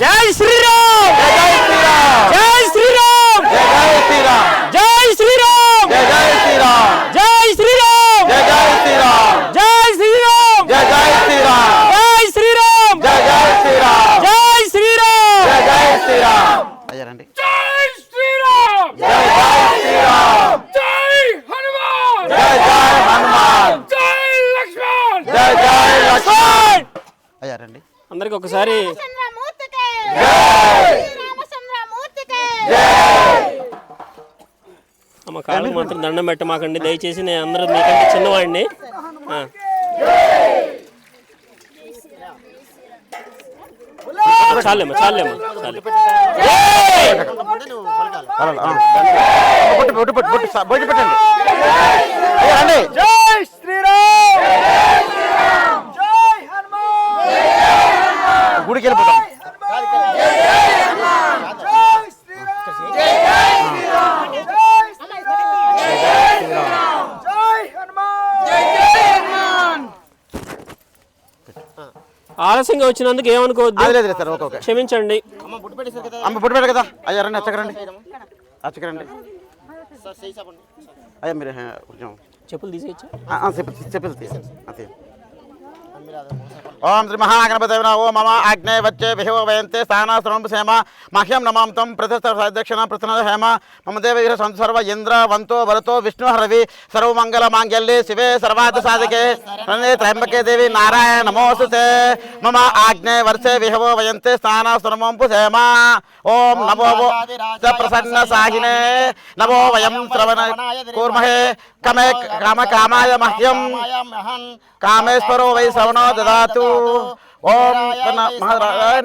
జై శ్రీరామ్ జై శ్రీరామ్ జై శ్రీరామ్ జై శ్రీరామ్ జై శ్రీరామ్ జై శ్రీరామ్ జై శ్రీరామ్ జై శ్రీరామ్ జై శ్రీరామ్ జై శ్రీరామ్ జై శ్రీరామ్ జై శ్రీరామ్ జై శ్రీరామ్ జై శ్రీరామ్ అయ్యారండి జై శ్రీరామ్ జై జై శ్రీరామ్ జై హనుమాన్ జై జై హనుమాన్ జై లక్ష్మణ్ జై జై లక్ష్మణ్ అయ్యారండి అందరికి ఒకసారి అమ్మ కాళ్ళు మాత్రం దండం పెట్టమాకండి దయచేసి నేను అందరూ మీకంటే చిన్నవాడిని చాలేమ్మా చాలేమ్మా చాలే క్రాసింగ్ వచ్చినందుకు ఏమనుకోవద్దు. సార్ క్షమించండి. అమ్మ పుట్టిపెట్ట కదా. అయ్యా రండి అచ్చకరండి అచ్చకరండి అయ్యా మీరు కొంచెం చెప్పులు తీసేయచ్చు? చెప్పులు తీసే అంతే ఓం శ్రీ మహాగణపతి ఓ మమ. ఆగ్నే వచ్చే విహో వయంతే స్థానాశ్రమం సేమ. మహ్యం నమాం తం ప్రతిష్ఠాధ్యక్షణ ప్రతిన హేమ. మమ దేవ వీర సంసర్వ ఇంద్ర వంతో వరతో విష్ణు హరవి. సర్వమంగళ మాంగళ్యే శివే సర్వార్థ సాధకే. త్రయంబకే దేవి నారాయణ నమోస్తుతే. మమ ఆగ్నే వర్షే విహవో వయంతే స్థానాశ్రమం సేమ ఓం నమో ప్రసన్న సాహినే నమో వయం శ్రవణ కూర్మహే. కమే కామ కామాయ మహ్యం కామేశ్వరో వై శ్రవణో దదాతు ఓం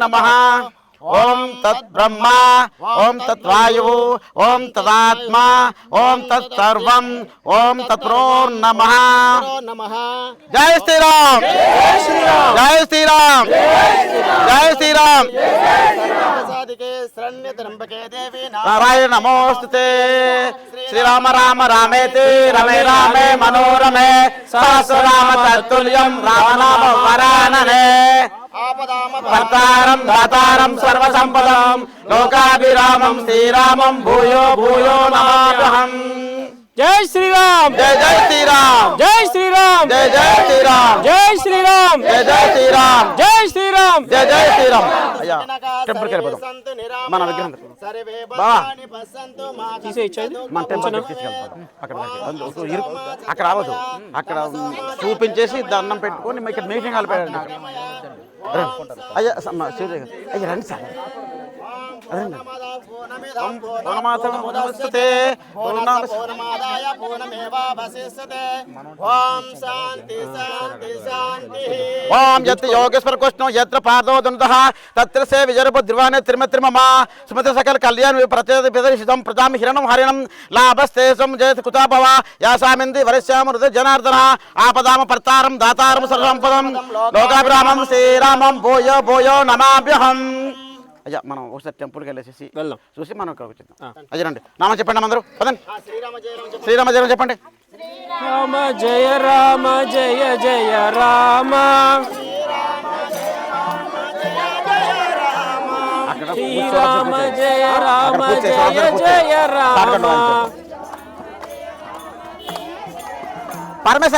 నమః ఓం తత్ బ్రహ్మ ఓం తత్ వాయువు ఓం తదాత్మా ఓం తత్ సర్వం ఓం తత్ప్రోర్నమః జై శ్రీరామ్. జై శ్రీరామ్. జై శ్రీరామ్. నారాయణ నమోస్తుతే. శ్రీరామ రామ రామేతి రమే రామే మనోరమే. సహస్రనామ తత్తుల్యం రామనామ వరాననే. భర్తారం దాతారం సర్వసంపదం లోకాభిరామం శ్రీరామం భూయో భూయో నమామ్యహం జై శ్రీరామ్ జై జై శ్రీరామ్ జై శ్రీరామ్ జై జై శ్రీరామ్ జై శ్రీరామ్ జై జై శ్రీరామ్ జై శ్రీరామ్ జై జై శ్రీరామ్ అయ్యా టెంపుల్కి వెళ్ళిపోదాం మన విగ్రహం బావా తీసేయచ్చా ఇది? మన టెంపుల్ అక్కడ అక్కడ రావద్దు. అక్కడ చూపించేసి దండం పెట్టుకొని ఇక్కడ మీటింగ్ కలిపాడు అయ్యా సూర్య అయ్యా రండి సార్ నమస్తే పూర్ణమాదాయ పూర్ణమేవాశిష్యతే ఓం శాంతి శాంతి శాంతి ఓం యత్ యోగేశ్వర కృష్ణం యత్ర పాదోదంతః తత్ర సే విజరబుద్ధ్రువాణ త్రిమత్రిమమ సుమత సకల కళ్యాణ ప్రచేత ప్రదర్శితం ప్రజాం హిరణం హరిణం లాభస్తేసం జయత కుతాభవ యాసామింది వరస్యామ హృద జనార్దన ఆపదామ పర్తారం దాతారం సర్వంపదం లోకాభిరామం శ్రీరా శ్రీరామం భూయో భూయో నమాభ్యహం. అయ్యా మనం ఒకసారి టెంపుల్కి వెళ్ళేసి వెళ్దాం. చూసి మనం ఇక్కడికి వచ్చేద్దాం. అయ్యా రండి. నామం చెప్పండి అందరూ. పదండి. శ్రీరామ జయం చెప్పండి. రామ జయ రామ జయ జయ రామ. శ్రీరామ జయ రామ జయ. జయ రామ. పరమేశ్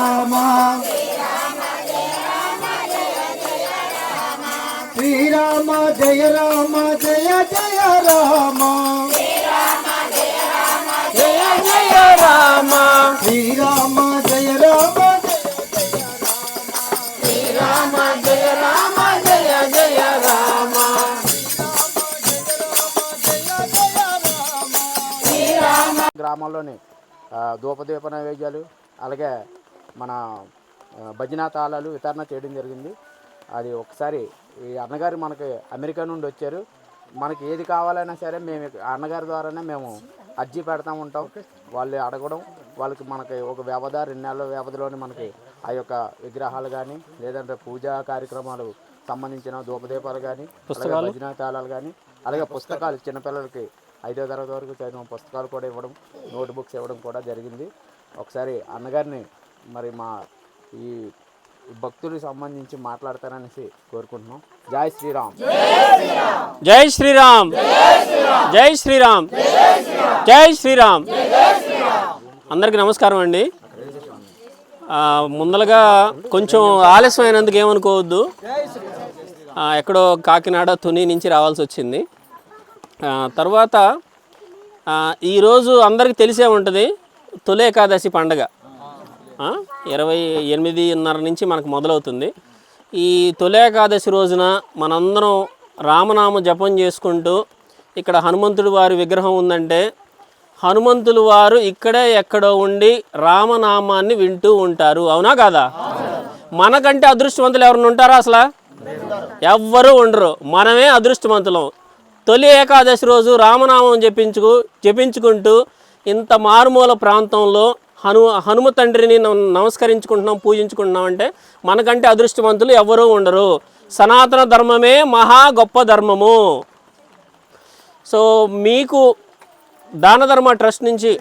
జయ రామ జయ జయ రామ. జయ జయ రామ. శ్రీరామ జయ రామ శ్రీరామ జయ రామ జయ జయ రామ. గ్రామంలోని ధూపదీప నైవేద్యాలు అలాగే మన భజనా తాళాలు వితరణ చేయడం జరిగింది. అది ఒకసారి ఈ అన్నగారు మనకి అమెరికా నుండి వచ్చారు. మనకి ఏది కావాలన్నా సరే మేము అన్నగారి ద్వారానే మేము అర్జీ పెడతా ఉంటాం. వాళ్ళు అడగడం వాళ్ళకి మనకి ఒక వ్యవధి రెండు నెలల వ్యవధిలోని మనకి ఆ యొక్క విగ్రహాలు కానీ లేదంటే పూజా కార్యక్రమాలు సంబంధించిన ధూపదీపాలు కానీ భజన తాళాలు కానీ అలాగే పుస్తకాలు. చిన్నపిల్లలకి ఐదో తరగతి వరకు చదివిన పుస్తకాలు కూడా ఇవ్వడం నోట్ బుక్స్ ఇవ్వడం కూడా జరిగింది. ఒకసారి అన్నగారిని మరి మా ఈ భక్తులకు సంబంధించి మాట్లాడతారనేసి కోరుకుంటున్నాం. జై శ్రీరామ్. జై శ్రీరామ్. జై శ్రీరామ్. జై శ్రీరామ్. అందరికీ నమస్కారం అండి. ఆ, ముందలగా కొంచెం ఆలస్యం అయినందుకు ఏమనుకోవద్దు ఎక్కడో కాకినాడ తుని నుంచి రావాల్సి వచ్చింది. తర్వాత ఈరోజు అందరికీ తెలిసే ఉంటుంది తొలి ఏకాదశి పండగ. ఇరవై ఎనిమిదిన్నర నుంచి మనకు మొదలవుతుంది. ఈ తొలి ఏకాదశి రోజున మనందరం రామనామ జపం చేసుకుంటూ ఇక్కడ హనుమంతుడి వారి విగ్రహం ఉందంటే హనుమంతులు వారు ఇక్కడే ఎక్కడో ఉండి రామనామాన్ని వింటూ ఉంటారు. అవునా కాదా? మనకంటే అదృష్టవంతులు ఎవరిని ఉంటారా అసలు? ఎవ్వరూ ఉండరు. మనమే అదృష్టవంతులం. తొలి ఏకాదశి రోజు రామనామం జపించుకు జపించుకుంటూ ఇంత మారుమూల ప్రాంతంలో హను హనుమ తండ్రిని నమస్కరించుకుంటున్నాం పూజించుకుంటున్నాం అంటే మనకంటే అదృష్టవంతులు ఎవ్వరూ ఉండరు. సనాతన ధర్మమే మహా గొప్ప ధర్మము. సో మీకు దాన ధర్మ ట్రస్ట్ నుంచి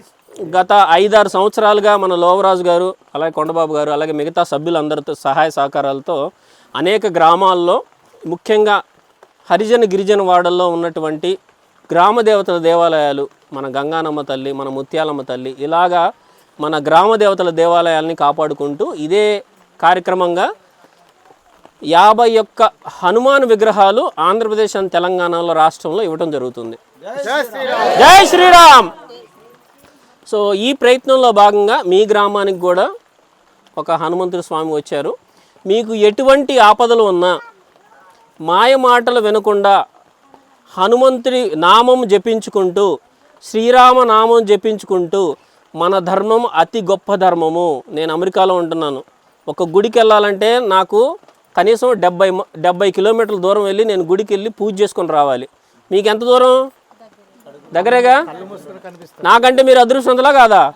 గత ఐదారు సంవత్సరాలుగా మన లోవరాజు గారు అలాగే కొండబాబు గారు అలాగే మిగతా సభ్యులందరితో సహాయ సహకారాలతో అనేక గ్రామాల్లో ముఖ్యంగా హరిజన గిరిజన వాడల్లో ఉన్నటువంటి గ్రామ దేవతల దేవాలయాలు మన గంగానమ్మ తల్లి మన ముత్యాలమ్మ తల్లి ఇలాగా మన గ్రామ దేవతల దేవాలయాల్ని కాపాడుకుంటూ ఇదే కార్యక్రమంగా యాభై ఒక్క హనుమాన్ విగ్రహాలు ఆంధ్రప్రదేశ్ అండ్ తెలంగాణలో రాష్ట్రంలో ఇవ్వటం జరుగుతుంది. జై శ్రీరామ్! సో ఈ ప్రయత్నంలో భాగంగా మీ గ్రామానికి కూడా ఒక హనుమంతుడి స్వామి వచ్చారు. మీకు ఎటువంటి ఆపదలు ఉన్నా మాయ మాటలు వినకుండా హనుమంతుడి నామం జపించుకుంటూ శ్రీరామ నామం జపించుకుంటూ మన ధర్మం అతి గొప్ప ధర్మము. నేను అమెరికాలో ఉంటున్నాను. ఒక గుడికి వెళ్ళాలంటే నాకు కనీసం డెబ్బై మ- డెబ్బై కిలోమీటర్ల దూరం వెళ్ళి నేను గుడికి వెళ్ళి పూజ చేసుకొని రావాలి. మీకు ఎంత దూరం? దగ్గరేగా? నాకంటే మీరు అదృష్టవంతులా కాదా?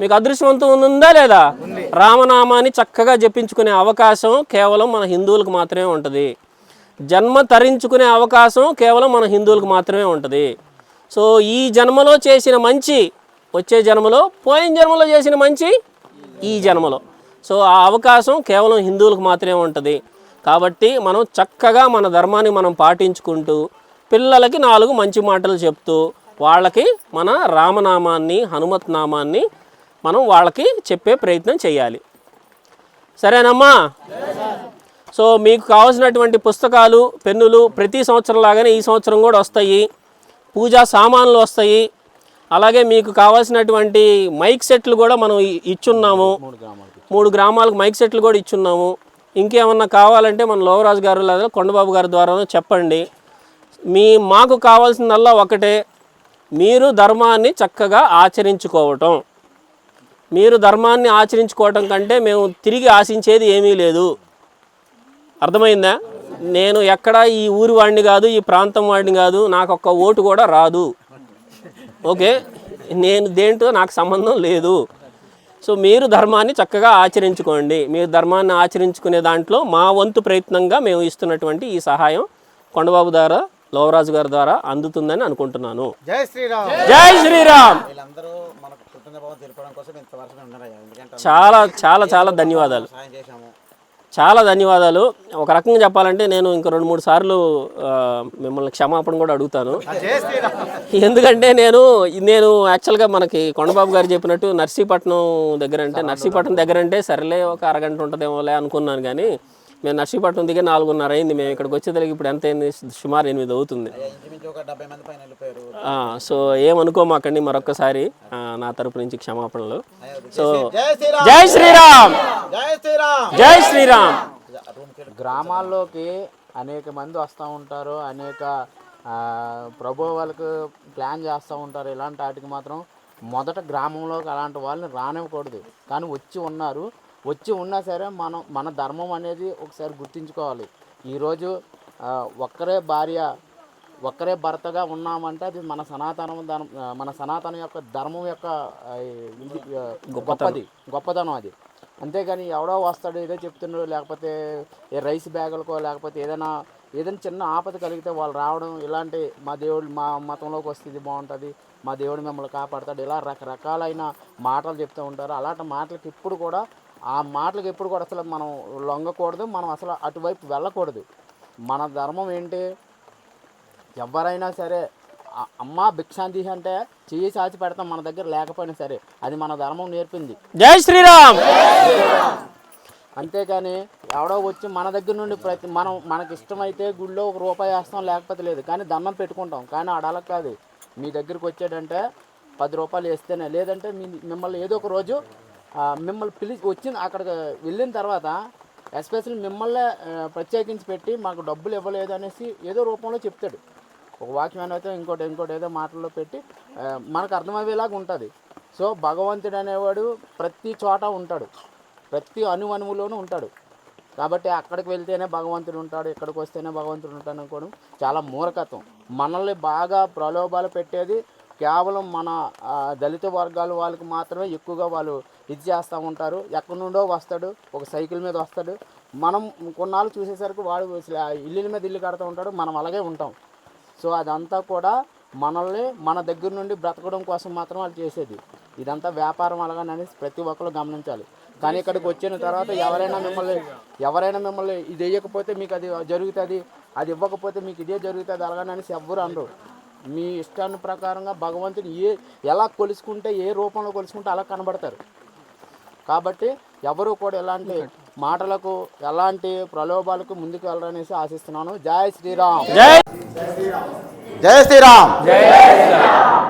మీకు అదృష్టవంతం ఉందా లేదా? రామనామాన్ని చక్కగా జపించుకునే అవకాశం కేవలం మన హిందువులకు మాత్రమే ఉంటుంది. జన్మ తరించుకునే అవకాశం కేవలం మన హిందువులకు మాత్రమే ఉంటుంది. సో ఈ జన్మలో చేసిన మంచి వచ్చే జన్మలో పోయిన జన్మలో చేసిన మంచి ఈ జన్మలో. సో ఆ అవకాశం కేవలం హిందువులకు మాత్రమే ఉంటుంది. కాబట్టి మనం చక్కగా మన ధర్మాన్ని మనం పాటించుకుంటూ పిల్లలకి నాలుగు మంచి మాటలు చెప్తూ వాళ్ళకి మన రామనామాన్ని హనుమత్ నామాన్ని మనం వాళ్ళకి చెప్పే ప్రయత్నం చేయాలి. సరేనమ్మా? సో మీకు కావాల్సినటువంటి పుస్తకాలు పెన్నులు ప్రతి సంవత్సరం లాగానే ఈ సంవత్సరం కూడా వస్తాయి. పూజా సామాన్లు వస్తాయి. అలాగే మీకు కావాల్సినటువంటి మైక్ సెట్లు కూడా మనం ఇచ్చున్నాము. మూడు గ్రామాలకు మైక్ సెట్లు కూడా ఇచ్చున్నాము. ఇంకేమన్నా కావాలంటే మన లోవరాజు గారు లేదా కొండబాబు గారి ద్వారా చెప్పండి. మీ మాకు కావాల్సిందల్లా ఒకటే. మీరు ధర్మాన్ని చక్కగా ఆచరించుకోవటం. మీరు ధర్మాన్ని ఆచరించుకోవటం కంటే మేము తిరిగి ఆశించేది ఏమీ లేదు. అర్థమైందా? నేను ఎక్కడ ఈ ఊరి వాడిని కాదు ఈ ప్రాంతం వాడిని కాదు నాకు ఒక్క ఓటు కూడా రాదు. ఓకే నేను దేంటో నాకు సంబంధం లేదు. సో మీరు ధర్మాన్ని చక్కగా ఆచరించుకోండి. మీరు ధర్మాన్ని ఆచరించుకునే దాంట్లో మా వంతు ప్రయత్నంగా మేము ఇస్తున్నటువంటి ఈ సహాయం కొండబాబు ద్వారా లోవరాజు గారి ద్వారా అందుతుందని అనుకుంటున్నాను. జై శ్రీరామ్. జై శ్రీరామ్! చాలా చాలా చాలా ధన్యవాదాలు. చాలా ధన్యవాదాలు. ఒక రకంగా చెప్పాలంటే నేను ఇంకో రెండు మూడు సార్లు మిమ్మల్ని క్షమాపణ కూడా అడుగుతాను. ఎందుకంటే నేను నేను యాక్చువల్గా మనకి కొండబాబు గారు చెప్పినట్టు నర్సీపట్నం దగ్గర అంటే నర్సీపట్నం దగ్గర అంటే సరేలే ఒక అరగంట ఉంటుందేమోలే అనుకున్నాను కానీ మేము నర్సీపట్నం దిగే నాలుగున్నర అయింది. మేము ఇక్కడికి వచ్చేసరికి ఇప్పుడు ఎంత అయింది? సుమారు ఎనిమిది అవుతుంది. సో ఏమనుకోమాకండి మరొక్కసారి ఆ, నా తరపు నుంచి క్షమాపణలు. సో జై శ్రీరామ్! జై శ్రీరామ్. గ్రామాల్లోకి అనేక మంది వస్తూ ఉంటారు అనేక ఆ, ప్రభువులకు ప్లాన్ చేస్తూ ఉంటారు. ఇలాంటి వాటికి మాత్రం మొదట గ్రామంలోకి అలాంటి వాళ్ళని రానివ్వకూడదు. కానీ వచ్చి ఉన్నారు. వచ్చి ఉన్నా సరే మనం మన ధర్మం అనేది ఒకసారి గుర్తించుకోవాలి. ఈరోజు ఒక్కరే భార్య ఒక్కరే భర్తగా ఉన్నామంటే అది మన సనాతనం మన సనాతనం యొక్క ధర్మం యొక్క గొప్పది గొప్పతనం అది. అంతేగాని ఎవడో వస్తాడు ఏదో చెప్తున్నాడు లేకపోతే ఏ రైస్ బ్యాగులకో లేకపోతే ఏదైనా ఏదైనా చిన్న ఆపద కలిగితే వాళ్ళు రావడం ఇలాంటి మా దేవుడు మా మతంలోకి వస్తే ఇది బాగుంటుంది మా దేవుడు మిమ్మల్ని కాపాడతాడు ఇలా రకరకాలైన మాటలు చెప్తూ ఉంటారు. అలాంటి మాటలకి ఇప్పుడు కూడా ఆ మాటలకు ఎప్పుడు కూడా అసలు మనం లొంగకూడదు మనం అసలు అటువైపు వెళ్ళకూడదు. మన ధర్మం ఏంటి? ఎవరైనా సరే అమ్మ భిక్షాంతి అంటే చెయ్యి సాచి పెడతాం మన దగ్గర లేకపోయినా సరే. అది మన ధర్మం నేర్పింది. జై శ్రీరామ్! అంతేకాని ఎవడో వచ్చి మన దగ్గర నుండి ప్రతి మనం మనకి ఇష్టమైతే గుళ్ళో ఒక రూపాయి వేస్తాం లేకపోతే లేదు. కానీ దండం పెట్టుకుంటాం. కానీ ఆడాల కాదు. మీ దగ్గరికి వచ్చాడంటే పది రూపాయలు వేస్తేనే. లేదంటే మీ మిమ్మల్ని ఏదో ఒక రోజు మిమ్మల్ని పిలిచి వచ్చిన అక్కడికి వెళ్ళిన తర్వాత ఎస్పెషల్లీ మిమ్మల్ని ప్రత్యేకించి పెట్టి మాకు డబ్బులు ఇవ్వలేదు అనేసి ఏదో రూపంలో చెప్తాడు. ఒక వాక్యం అయితే ఇంకోటి ఇంకోటి ఏదో మాటల్లో పెట్టి మనకు అర్థమయ్యేలాగా ఉంటుంది. సో భగవంతుడు అనేవాడు ప్రతి చోట ఉంటాడు. ప్రతి అణువణువులోనూ ఉంటాడు. కాబట్టి అక్కడికి వెళ్తేనే భగవంతుడు ఉంటాడు ఇక్కడికి వస్తేనే భగవంతుడు ఉంటాడు అనుకోవడం చాలా మూర్ఖత్వం. మనల్ని బాగా ప్రలోభాలు పెట్టేది కేవలం మన దళిత వర్గాల వాళ్ళకి మాత్రమే ఎక్కువగా వాళ్ళు ఇది చేస్తూ ఉంటారు. ఎక్కడి నుండో వస్తాడు ఒక సైకిల్ మీద వస్తాడు. మనం కొన్నాళ్ళు చూసేసరికి వాడు ఆ ఇల్లుల మీద ఇల్లు కడుతూ ఉంటాడు మనం అలాగే ఉంటాం. సో అదంతా కూడా మనల్ని మన దగ్గర నుండి బ్రతకడం కోసం మాత్రం వాళ్ళు చేసేది. ఇదంతా వ్యాపారం అలాగననేసి ప్రతి ఒక్కరు గమనించాలి. కానీ ఇక్కడికి వచ్చిన తర్వాత ఎవరైనా మిమ్మల్ని ఎవరైనా మిమ్మల్ని ఇది వేయకపోతే మీకు అది జరుగుతుంది అది ఇవ్వకపోతే మీకు ఇదే జరుగుతుంది అలాగని అనేసి ఎవ్వరు అనరు. మీ ఇష్టాన్ని ప్రకారంగా భగవంతుని ఏ ఎలా కొలుసుకుంటే ఏ రూపంలో కొలుసుకుంటే అలా కనబడతారు. కాబట్టి ఎవరు కూడా ఎలాంటి మాటలకు ఎలాంటి ప్రలోభాలకు ముందుకు వెళ్ళరనేసి ఆశిస్తున్నాను. జై శ్రీరామ్. జై జై శ్రీరామ్.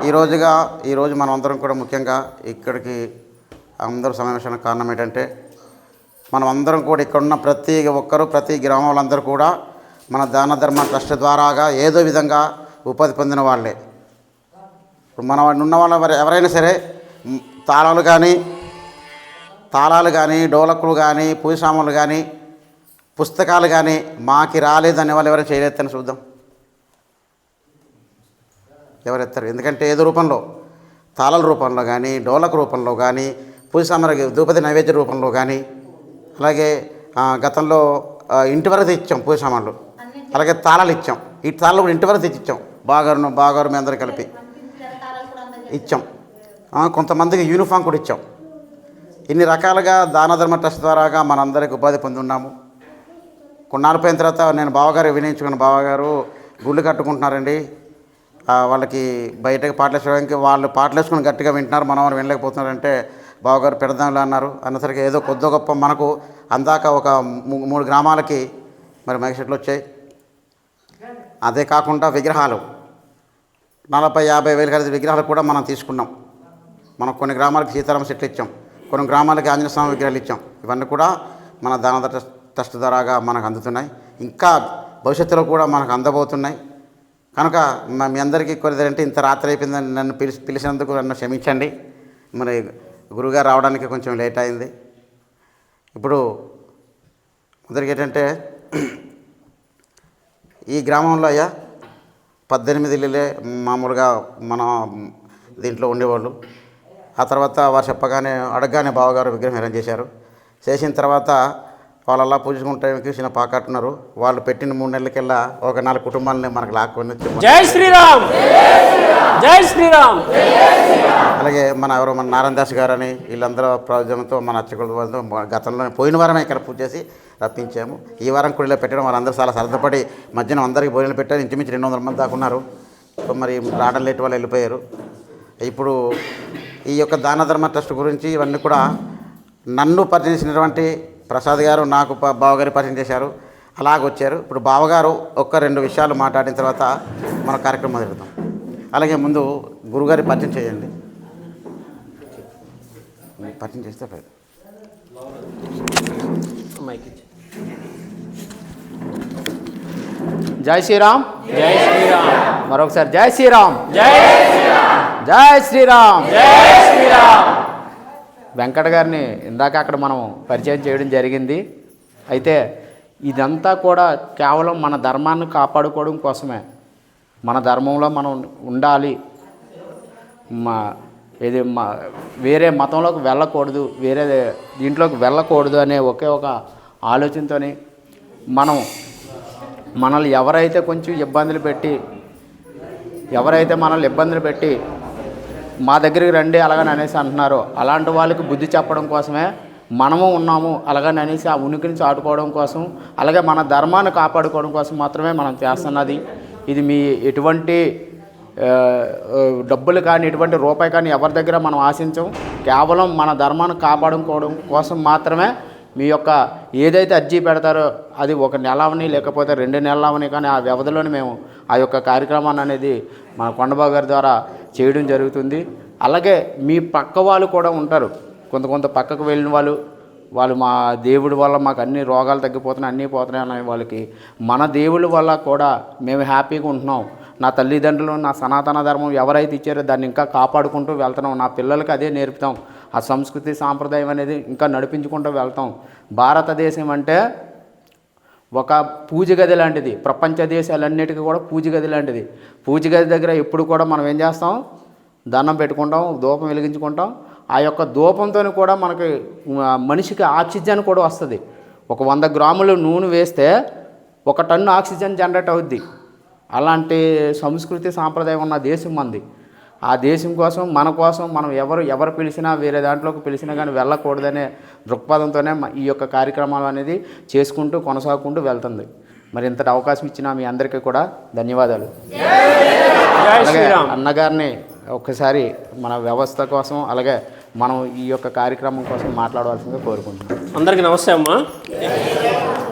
ఈ రోజుగా ఈరోజు మనం అందరం కూడా ముఖ్యంగా ఇక్కడికి అందరూ సమావేశానికి కారణం ఏంటంటే మనం అందరం కూడా ఇక్కడ ఉన్న ప్రతి ఒక్కరూ ప్రతి గ్రామం వాళ్ళందరూ కూడా మన దాన ధర్మ ట్రస్ట్ ద్వారాగా ఏదో విధంగా ఉపాధి పొందిన వాళ్ళే. ఇప్పుడు మన ఉన్న వాళ్ళ ఎవరు- ఎవరైనా సరే తాళాలు కానీ తాళాలు కానీ డోలకులు కానీ పూజ సామాన్లు కానీ పుస్తకాలు కానీ మాకి రాలేదని వాళ్ళు ఎవరైనా చేయలేదని చూద్దాం. ఎవరెత్తారు ఎందుకంటే ఏదో రూపంలో తాళాల రూపంలో కానీ డోలక రూపంలో కానీ పూజ సామాగ్రి ద్రౌపది నైవేద్య రూపంలో కానీ అలాగే గతంలో ఇంటి వరకు తెచ్చాం పూజ సామాన్లు అలాగే తాళాలు ఇచ్చాం. ఈ తాళాలు కూడా ఇంటి వరకు తెచ్చి ఇచ్చాం బాగారు బాగారు మీ అందరూ కలిపి. ఇచ్చాం. కొంతమందికి యూనిఫామ్ కూడా ఇచ్చాం. ఇన్ని రకాలుగా దాన ధర్మ ట్రస్ట్ ద్వారాగా మనందరికి ఉపాధి పొందున్నాము. కొన్నాళ్ళు పోయిన తర్వాత నేను బావగారు వినియోగించుకున్న బావగారు గుళ్ళు కట్టుకుంటున్నారండి. వాళ్ళకి బయటకు పాటలు వేసుకోవడానికి వాళ్ళు పాటలు వేసుకుని గట్టిగా వింటున్నారు. మనం వాళ్ళు వినలేకపోతున్నారంటే బావగారు పెడదాంలో అన్నారు. అన్నసరికి ఏదో కొద్ది గొప్ప మనకు అందాక ఒక మూడు గ్రామాలకి మరి మైక్ వచ్చాయి. అదే కాకుండా విగ్రహాలు. నలభై యాభై వేలు కలిసి విగ్రహాలు కూడా మనం తీసుకున్నాం. మనం కొన్ని గ్రామాలకు సీతారామ చెట్లు ఇచ్చాం. కొన్ని గ్రామాలకి ఆంజనేయ స్వామి విగ్రహాలు ఇచ్చాం. ఇవన్నీ కూడా మన దాన ట్రస్ట్ ద్వారాగా మనకు అందుతున్నాయి. ఇంకా భవిష్యత్తులో కూడా మనకు అందబోతున్నాయి. కనుక మీ అందరికీ కొద్దిదంటే ఇంత రాత్రి అయిపోయిందని నన్ను పిలిచి పిలిచినందుకు నన్ను క్షమించండి. మరి గురుగారు రావడానికి కొంచెం లేట్ అయింది. ఇప్పుడు మొదటికి ఏంటంటే ఈ గ్రామంలో అయ్యా పద్దెనిమిది ఇల్లులే మామూలుగా మన దీంట్లో ఉండేవాళ్ళు. ఆ తర్వాత వారు చెప్పగానే అడగగానే బావగారు విగ్రహం అరేంజ్ చేశారు. చేసిన తర్వాత వాళ్ళలా పూజకుంటానికి చిన్న పాకట్టున్నారు వాళ్ళు పెట్టిన మూడు నెలలకెల్లా ఒక నాలుగు కుటుంబాలని మనకు లాక్కొని జై శ్రీరామ్! జై శ్రీరామ్! అలాగే మన ఎవరో మన నారాయణ దాస్ గారు అని వీళ్ళందరూ ప్రయోజనంతో మన అర్చకుల వాళ్ళతో గతంలో పోయిన వారమే ఇక్కడ పూజ చేసి రప్పించాము. ఈ వారం కూడా పెట్టడం వాళ్ళందరూ చాలా సరదపడి మధ్యాహ్నం అందరికీ భోజనం పెట్టారు. ఇంచుమించు రెండు వందల మంది దాకా ఉన్నారు. ఇప్పుడు మరి రావడం లేట్ వాళ్ళు వెళ్ళిపోయారు. ఇప్పుడు ఈ యొక్క దాన ధర్మ ట్రస్ట్ గురించి ఇవన్నీ కూడా నన్ను పరిచయం చేసినటువంటి ప్రసాద్ గారు నాకు ప- బావగారి పరిచయం చేశారు. అలాగ వచ్చారు. ఇప్పుడు బావగారు ఒక్క రెండు విషయాలు మాట్లాడిన తర్వాత మన కార్యక్రమం మొదలెడతాం అలాగే ముందు గురుగారి పరిచయం చేయండి. పరిచయం చేస్తే ఇచ్చి. జై శ్రీరామ్. జై శ్రీరామ్. మరొకసారి జై శ్రీరామ్. జై శ్రీరామ్. జై శ్రీరామ్. వెంకట గారిని ఇందాక అక్కడ మనం పరిచయం చేయడం జరిగింది. అయితే ఇదంతా కూడా కేవలం మన ధర్మాన్ని కాపాడుకోవడం కోసమే. మన ధర్మంలో మనం ఉండాలి. మా ఇది మా వేరే మతంలోకి వెళ్ళకూడదు వేరే దీంట్లోకి వెళ్ళకూడదు అనే ఒకే ఒక ఆలోచనతోని మనం మనల్ని ఎవరైతే కొంచెం ఇబ్బందులు పెట్టి ఎవరైతే మనల్ని ఇబ్బందులు పెట్టి మా దగ్గరికి రండి అలాగని అనేసి అంటున్నారు. అలాంటి వాళ్ళకి బుద్ధి చెప్పడం కోసమే మనము ఉన్నాము అలాగని అనేసి ఆ ఉనికిని చాటుకోవడం కోసం అలాగే మన ధర్మాన్ని కాపాడుకోవడం కోసం మాత్రమే మనం చేస్తున్నది. ఇది మీ ఎటువంటి డబ్బులు కానీ ఎటువంటి రూపాయి కానీ ఎవరి దగ్గర మనం ఆశించం. కేవలం మన ధర్మాన్ని కాపాడుకోవడం కోసం మాత్రమే మీ యొక్క ఏదైతే అర్జీ పెడతారో అది ఒక నెల అవని లేకపోతే రెండు నెలలు అవని కానీ ఆ వ్యవధిలోనే మేము ఆ యొక్క కార్యక్రమాన్ని అనేది మన కొండబాబు గారి ద్వారా చేయడం జరుగుతుంది. అలాగే మీ పక్క వాళ్ళు కూడా ఉంటారు. కొంత కొంత పక్కకు వెళ్ళిన వాళ్ళు వాళ్ళు మా దేవుడి వల్ల మాకు అన్ని రోగాలు తగ్గిపోతున్నాయి అన్నీ పోతున్నాయి అనే వాళ్ళకి మన దేవుడి వల్ల కూడా మేము హ్యాపీగా ఉంటున్నాం. నా తల్లిదండ్రులు నా సనాతన ధర్మం ఎవరైతే ఇచ్చారో దాన్ని ఇంకా కాపాడుకుంటూ వెళ్తున్నాం. నా పిల్లలకి అదే నేర్పుతాం. ఆ సంస్కృతి సాంప్రదాయం అనేది ఇంకా నడిపించుకుంటూ వెళ్తాం. భారతదేశం అంటే ఒక పూజ గది లాంటిది. ప్రపంచ దేశాలన్నిటికీ కూడా పూజ గది లాంటిది. పూజ గది దగ్గర ఎప్పుడు కూడా మనం ఏం చేస్తాం? దండం పెట్టుకుంటాం ధూపం వెలిగించుకుంటాం. ఆ యొక్క ధూపంతో కూడా మనకి మనిషికి ఆక్సిజన్ కూడా వస్తుంది. ఒక వంద గ్రాములు నూనె వేస్తే ఒక టన్ను ఆక్సిజన్ జనరేట్ అవుద్ది. అలాంటి సంస్కృతి సాంప్రదాయం ఉన్న దేశం మంది. ఆ దేశం కోసం మన కోసం మనం ఎవరు ఎవరు పిలిచినా వేరే దాంట్లోకి పిలిచినా కానీ వెళ్ళకూడదనే దృక్పథంతోనే ఈ యొక్క కార్యక్రమాలు అనేది చేసుకుంటూ కొనసాగుకుంటూ వెళ్తుంది. మరి ఇంతటి అవకాశం ఇచ్చిన మీ అందరికీ కూడా ధన్యవాదాలు. అన్నగారిని ఒకసారి మన వ్యవస్థ కోసం అలాగే మనం ఈ యొక్క కార్యక్రమం కోసం మాట్లాడవలసిందిగా కోరుకుంటున్నాం. అందరికీ నమస్తే అమ్మా.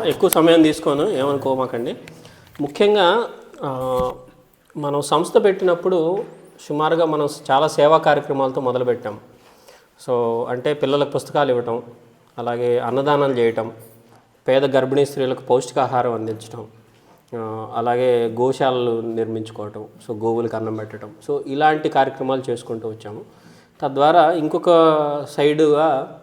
ఎక్కువ సమయం తీసుకోను ఏమనుకోమాకండి. ముఖ్యంగా మనం సంస్థ పెట్టినప్పుడు సుమారుగా మనం చాలా సేవా కార్యక్రమాలతో మొదలుపెట్టాం. సో అంటే పిల్లలకు పుస్తకాలు ఇవ్వటం అలాగే అన్నదానాలు చేయటం పేద గర్భిణీ స్త్రీలకు పౌష్టికాహారం అందించడం అలాగే గోశాలలు నిర్మించుకోవటం సో గోవులకు అన్నం పెట్టడం సో ఇలాంటి కార్యక్రమాలు చేసుకుంటూ వచ్చాము. తద్వారా ఇంకొక సైడుగా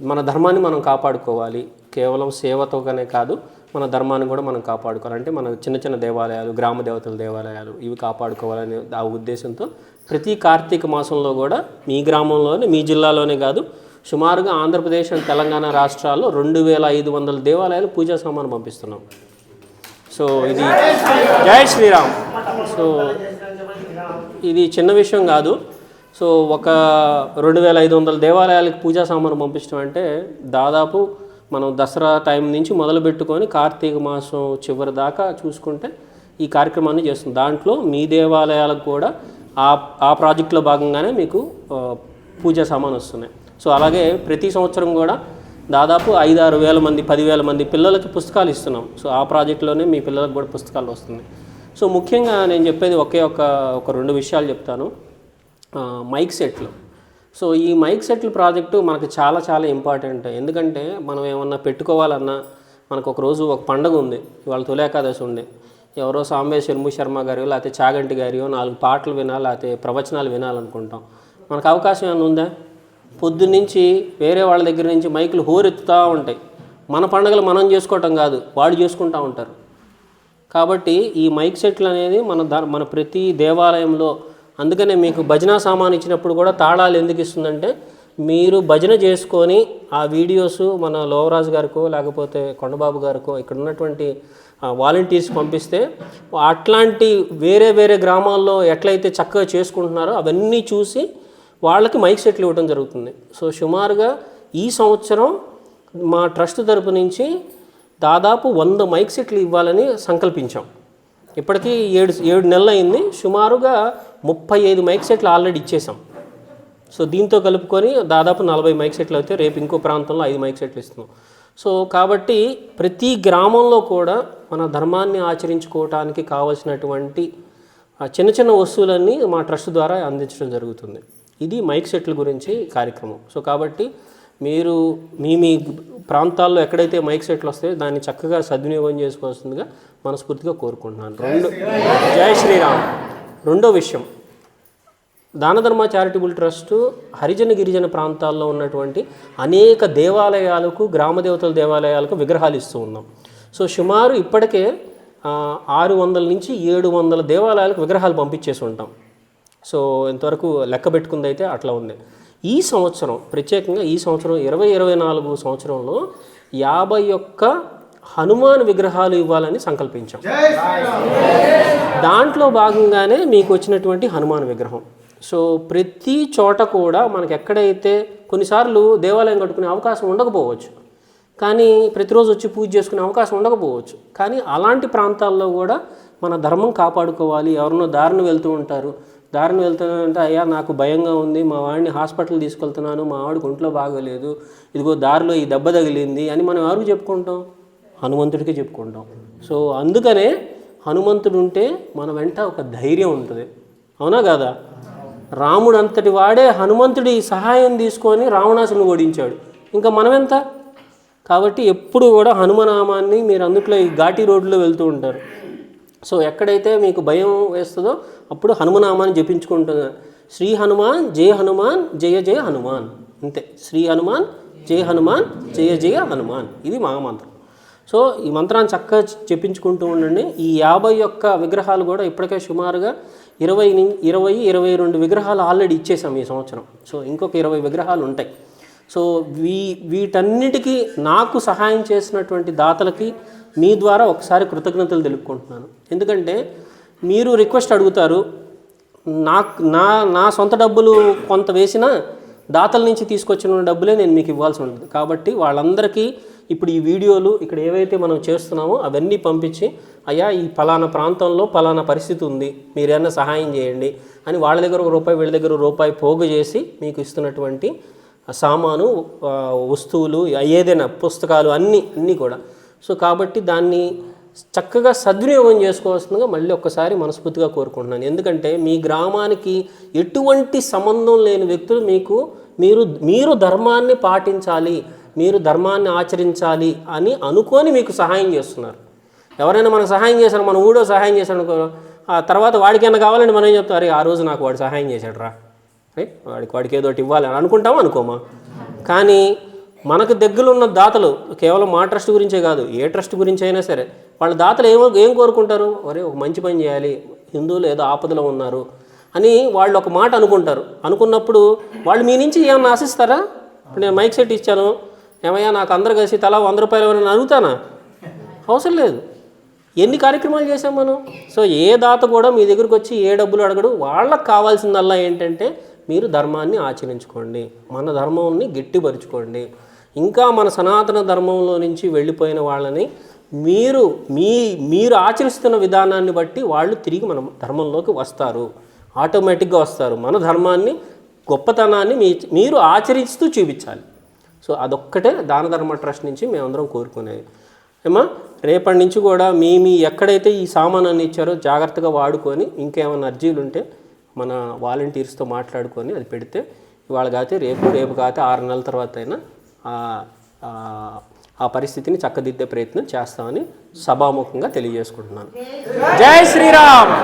మన ధర్మాన్ని మనం కాపాడుకోవాలి. కేవలం సేవతోనే కాదు మన ధర్మాన్ని కూడా మనం కాపాడుకోవాలంటే మన చిన్న చిన్న దేవాలయాలు గ్రామ దేవతల దేవాలయాలు ఇవి కాపాడుకోవాలనే ఆ ఉద్దేశంతో ప్రతి కార్తీక మాసంలో కూడా మీ గ్రామంలోనే మీ జిల్లాలోనే కాదు సుమారుగా ఆంధ్రప్రదేశ్ అండ్ తెలంగాణ రాష్ట్రాల్లో రెండు వేల ఐదు వందల దేవాలయాలు పూజా సామాను పంపిస్తున్నాం. సో ఇది జై శ్రీరామ్. సో ఇది చిన్న విషయం కాదు. సో ఒక రెండు వేల ఐదు వందల దేవాలయాలకు పూజా సామాను పంపించడం అంటే దాదాపు మనం దసరా టైం నుంచి మొదలు పెట్టుకొని కార్తీక మాసం చివరి దాకా చూసుకుంటే ఈ కార్యక్రమాన్ని చేస్తుంది. దాంట్లో మీ దేవాలయాలకు కూడా ఆ ఆ ప్రాజెక్టులో భాగంగానే మీకు పూజ పూజా సామాను వస్తున్నాయి. సో అలాగే ప్రతి సంవత్సరం కూడా దాదాపు ఐదు ఆరు వేల మంది పదివేల మంది పిల్లలకి పుస్తకాలు ఇస్తున్నాం. సో ఆ ప్రాజెక్టులోనే మీ పిల్లలకు కూడా పుస్తకాలు వస్తున్నాయి. సో ముఖ్యంగా నేను చెప్పేది ఒకే ఒక ఒక రెండు విషయాలు చెప్తాను. మైక్ సెట్లు సో ఈ మైక్ సెట్లు ప్రాజెక్టు మనకు చాలా చాలా ఇంపార్టెంట్. ఎందుకంటే మనం ఏమన్నా పెట్టుకోవాలన్నా మనకు ఒక రోజు ఒక పండగ ఉంది ఇవాళ తులేకాదశి ఉంది. ఎవరో సాంబే శర్ము శర్మ గారు లేకపోతే చాగంటి గారియో నాలుగు పాటలు వినాలి లేకపోతే ప్రవచనాలు వినాలనుకుంటాం. మనకు అవకాశం ఏమైనా ఉందా? పొద్దున్నుంచి వేరే వాళ్ళ దగ్గర నుంచి మైకులు హోరెత్తుతూ ఉంటాయి. మన పండుగలు మనం చేసుకోవటం కాదు వాళ్ళు చేసుకుంటూ ఉంటారు. కాబట్టి ఈ మైక్ సెట్లు అనేది మన దా మన ప్రతి దేవాలయంలో అందుకనే మీకు భజన సామాన్ ఇచ్చినప్పుడు కూడా తాళాలు ఎందుకు ఇస్తుందంటే మీరు భజన చేసుకొని ఆ వీడియోస్ మన లోవరాజు గారికో లేకపోతే కొండబాబు గారికో ఇక్కడ ఉన్నటువంటి వాలంటీర్స్ పంపిస్తే అట్లాంటి వేరే వేరే గ్రామాల్లో ఎట్లయితే చక్కగా చేసుకుంటున్నారో అవన్నీ చూసి వాళ్ళకి మైక్ సెట్లు ఇవ్వడం జరుగుతుంది. సో సుమారుగా ఈ సంవత్సరం మా ట్రస్ట్ తరపు నుంచి దాదాపు వంద మైక్ సెట్లు ఇవ్వాలని సంకల్పించాం. ఇప్పటికీ ఏడు ఏడు నెలలు అయింది సుమారుగా ముప్పై ఐదు మైక్ సెట్లు ఆల్రెడీ ఇచ్చేసాం. సో దీంతో కలుపుకొని దాదాపు నలభై మైక్ సెట్లు అయితే రేపు ఇంకో ప్రాంతంలో ఐదు మైక్ సెట్లు ఇస్తున్నాం. సో కాబట్టి ప్రతి గ్రామంలో కూడా మన ధర్మాన్ని ఆచరించుకోవటానికి కావలసినటువంటి చిన్న చిన్న వస్తువులన్నీ మా ట్రస్ట్ ద్వారా అందించడం జరుగుతుంది. ఇది మైక్ సెట్ల గురించి కార్యక్రమం. సో కాబట్టి మీరు మీ మీ ప్రాంతాల్లో ఎక్కడైతే మైక్ సెట్లు వస్తాయో దాన్ని చక్కగా సద్వినియోగం చేసుకోవాల్సిందిగా మనస్ఫూర్తిగా కోరుకుంటున్నాను. రెండు జై శ్రీరామ్. రెండో విషయం. దానధర్మ చారిటబుల్ ట్రస్ట్ హరిజన గిరిజన ప్రాంతాల్లో ఉన్నటువంటి అనేక దేవాలయాలకు గ్రామ దేవతల దేవాలయాలకు విగ్రహాలు ఇస్తూ ఉన్నాం. సో సుమారు ఇప్పటికే ఆరు వందల నుంచి ఏడు వందల దేవాలయాలకు విగ్రహాలు పంపించేసి ఉంటాం. సో ఇంతవరకు లెక్క పెట్టుకుంది అయితే అట్లా ఉంది. ఈ సంవత్సరం ప్రత్యేకంగా ఈ సంవత్సరం ఇరవై ఇరవై నాలుగు సంవత్సరంలో యాభై ఒక్క హనుమాన్ విగ్రహాలు ఇవ్వాలని సంకల్పించాం. దాంట్లో భాగంగానే మీకు వచ్చినటువంటి హనుమాన్ విగ్రహం. సో ప్రతి చోట కూడా మనకి ఎక్కడైతే కొన్నిసార్లు దేవాలయం కట్టుకునే అవకాశం ఉండకపోవచ్చు. కానీ ప్రతిరోజు వచ్చి పూజ చేసుకునే అవకాశం ఉండకపోవచ్చు. కానీ అలాంటి ప్రాంతాల్లో కూడా మన ధర్మం కాపాడుకోవాలి. ఎవరినో దారిని వెళ్తూ ఉంటారు. దారిని వెళ్తున్నానంటే అయ్యా నాకు భయంగా ఉంది. మా వాడిని హాస్పిటల్ తీసుకెళ్తున్నాను. మా వాడికి ఒంట్లో బాగోలేదు. ఇదిగో దారిలో ఈ దెబ్బ తగిలింది అని మనం ఎవరికి చెప్పుకుంటాం? హనుమంతుడికి చెప్పుకుంటాం. సో అందుకనే హనుమంతుడు ఉంటే మన వెంట ఒక ధైర్యం ఉంటుంది. అవునా కాదా? రాముడు అంతటి వాడే హనుమంతుడి సహాయం తీసుకొని రావణాసుని ఓడించాడు. ఇంకా మనమెంత? కాబట్టి ఎప్పుడు కూడా హనుమనామాన్ని మీరు అందుట్లో ఈ ఘాటి రోడ్లో వెళ్తూ ఉంటారు. సో ఎక్కడైతే మీకు భయం వేస్తుందో అప్పుడు హనుమనామాన్ని జపించుకుంటున్నారు శ్రీ హనుమాన్ జయ హనుమాన్ జయ జయ హనుమాన్. అంతే. శ్రీ హనుమాన్ జయ హనుమాన్ జయ జయ హనుమాన్. ఇది మహామంత్రం. సో ఈ మంత్రాన్ని చక్కగా చెప్పించుకుంటూ ఉండండి. ఈ యాభై ఒక్క విగ్రహాలు కూడా ఇప్పటికే సుమారుగా ఇరవై ని- ఇరవై ఇరవై రెండు విగ్రహాలు ఆల్రెడీ ఇచ్చేసాం ఈ సంవత్సరం. సో ఇంకొక ఇరవై విగ్రహాలు ఉంటాయి. సో వీ వీటన్నిటికీ నాకు సహాయం చేసినటువంటి దాతలకి మీ ద్వారా ఒకసారి కృతజ్ఞతలు తెలుపుకుంటున్నాను. ఎందుకంటే మీరు రిక్వెస్ట్ అడుగుతారు నాకు నా నా సొంత డబ్బులు కొంత వేసినా దాతల నుంచి తీసుకొచ్చిన డబ్బులే నేను మీకు ఇవ్వాల్సి ఉంటుంది. కాబట్టి వాళ్ళందరికీ ఇప్పుడు ఈ వీడియోలు ఇక్కడ ఏవైతే మనం చేస్తున్నామో అవన్నీ పంపించి అయ్యా ఈ పలానా ప్రాంతంలో పలానా పరిస్థితి ఉంది మీరు ఏమైనా సహాయం చేయండి అని వాళ్ళ దగ్గర ఒక రూపాయి వీళ్ళ దగ్గర రూపాయి పోగు చేసి మీకు ఇస్తున్నటువంటి సామాను వస్తువులు ఏదైనా పుస్తకాలు అన్నీ అన్నీ కూడా. సో కాబట్టి దాన్ని చక్కగా సద్వినియోగం చేసుకోవాల్సిందిగా మళ్ళీ ఒక్కసారి మనస్ఫూర్తిగా కోరుకుంటున్నాను. ఎందుకంటే మీ గ్రామానికి ఎటువంటి సంబంధం లేని వ్యక్తులు మీకు మీరు మీరు ధర్మాన్ని పాటించాలి మీరు ధర్మాన్ని ఆచరించాలి అని అనుకొని మీకు సహాయం చేస్తున్నారు. ఎవరైనా మనకు సహాయం చేశారు మన ఊడో సహాయం చేశాను అనుకో ఆ తర్వాత వాడికైనా కావాలని మనం ఏం చెప్తాం? అరే ఆ రోజు నాకు వాడు సహాయం చేశాడు రా రైట్ వాడికి వాడికి ఏదో ఒకటి ఇవ్వాలి అని అనుకుంటామా అనుకోమా? కానీ మనకు దగ్గర ఉన్న దాతలు కేవలం మా ట్రస్ట్ గురించే కాదు ఏ ట్రస్ట్ గురించి అయినా సరే వాళ్ళ దాతలు ఏమో ఏం కోరుకుంటారు? ఒరే ఒక మంచి పని చేయాలి. హిందువులు ఏదో ఆపదలో ఉన్నారు అని వాళ్ళు ఒక మాట అనుకుంటారు. అనుకున్నప్పుడు వాళ్ళు మీ నుంచి ఏమన్నా ఆశిస్తారా? ఇప్పుడు నేను మైక్ సెట్ ఇచ్చాను. ఏమయ్యా నాకు అందరు కలిసి తలా వంద రూపాయలు ఎవరైనా అడుగుతానా? అవసరం లేదు. ఎన్ని కార్యక్రమాలు చేసాం మనం? సో ఏ దాత కూడా మీ దగ్గరికి వచ్చి ఏ డబ్బులు అడగడు. వాళ్ళకి కావాల్సిందల్లా ఏంటంటే మీరు ధర్మాన్ని ఆచరించుకోండి. మన ధర్మాన్ని గట్టిపరుచుకోండి. ఇంకా మన సనాతన ధర్మంలో నుంచి వెళ్ళిపోయిన వాళ్ళని మీరు మీ మీరు ఆచరిస్తున్న విధానాన్ని బట్టి వాళ్ళు తిరిగి మన ధర్మంలోకి వస్తారు. ఆటోమేటిక్గా వస్తారు. మన ధర్మాన్ని గొప్పతనాన్ని మీ మీరు ఆచరిస్తూ చూపించాలి. సో అదొక్కటే దాన ధర్మ ట్రస్ట్ నుంచి మేమందరం కోరుకునేది. ఏమా రేపటి నుంచి కూడా మీ మీ ఎక్కడైతే ఈ సామానాన్ని ఇచ్చారో జాగ్రత్తగా వాడుకొని ఇంకేమైనా అర్జీలు ఉంటే మన వాలంటీర్స్తో మాట్లాడుకొని అది పెడితే ఇవాళ కాతే రేపు రేపు కాతే ఆరు నెలల తర్వాత అయినా ఆ పరిస్థితిని చక్కదిద్దే ప్రయత్నం చేస్తామని సభాముఖంగా తెలియజేసుకుంటున్నాను. జై శ్రీరామ్!